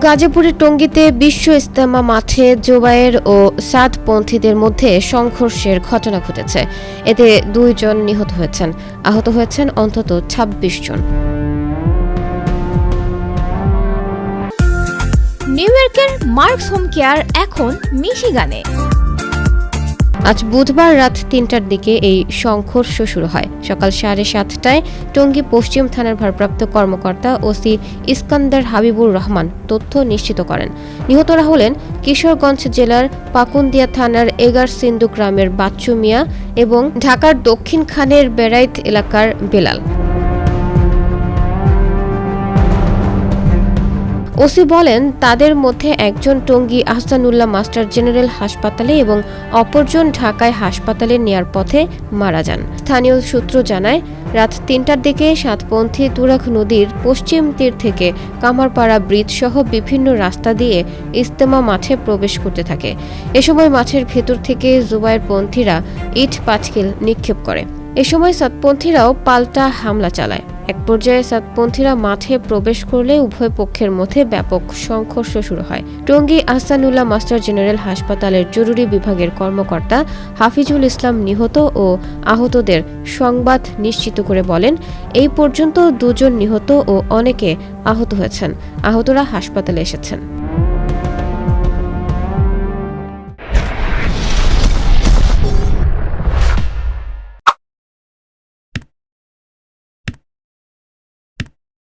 গাজীপুরের টঙ্গীতে বিশ্ব ইস্তেমা মাঠে জোবায়ের ও সাদপন্থীদের মধ্যে সংঘর্ষের ঘটনা ঘটেছে। এতে দুইজন নিহত হয়েছেন। আহত হয়েছেন অন্তত ২৬ জন। নিউ ইয়র্কের মার্কস হোম কেয়ার এখন মিশিগানে। আজ বুধবার রাত তিনটার দিকে এই সংঘর্ষ শুরু হয়। সকাল সাড়ে সাতটায় টঙ্গী পশ্চিম থানার ভারপ্রাপ্ত কর্মকর্তা ওসি ইস্কান্দার হাবিবুর রহমান তথ্য নিশ্চিত করেন। নিহতরা হলেন কিশোরগঞ্জ জেলার পাকুন্দিয়া থানার এগার সিন্ধু গ্রামের বাচ্চু মিয়া এবং ঢাকার দক্ষিণ খানের বেড়াইত এলাকার বেলাল। ওসি বলেন, তাদের মধ্যে একজন টঙ্গী আহসানুল্লাহ মাস্টার জেনারেল হাসপাতালে এবং অপরজন ঢাকায় হাসপাতালে নেয়ার পথে মারা যান। স্থানীয় সূত্র জানায়, রাত তিনটার দিকে সাতপন্থী তুরাখ নদীর পশ্চিম তীর থেকে কামারপাড়া ব্রিজ সহ বিভিন্ন রাস্তা দিয়ে ইস্তেমা মাঠে প্রবেশ করতে থাকে। এ সময় মাঠের ভেতর থেকে জুবাইর পন্থীরা ইট পাটকেল নিক্ষেপ করে। এ সময় সাতপন্থীরাও পাল্টা হামলা চালায়। এক পর্যায়ে সাতপন্থীরা মাঠে প্রবেশ করলে উভয় পক্ষের মধ্যে ব্যাপক সংঘর্ষ শুরু হয়। টঙ্গী আহসানুল্লাহ মাস্টার জেনারেল হাসপাতালের জরুরি বিভাগের কর্মকর্তা হাফিজুল ইসলাম নিহত ও আহতদের সংবাদ নিশ্চিত করে বলেন, এই পর্যন্ত দুজন নিহত ও অনেকে আহত হয়েছেন। আহতরা হাসপাতালে এসেছেন।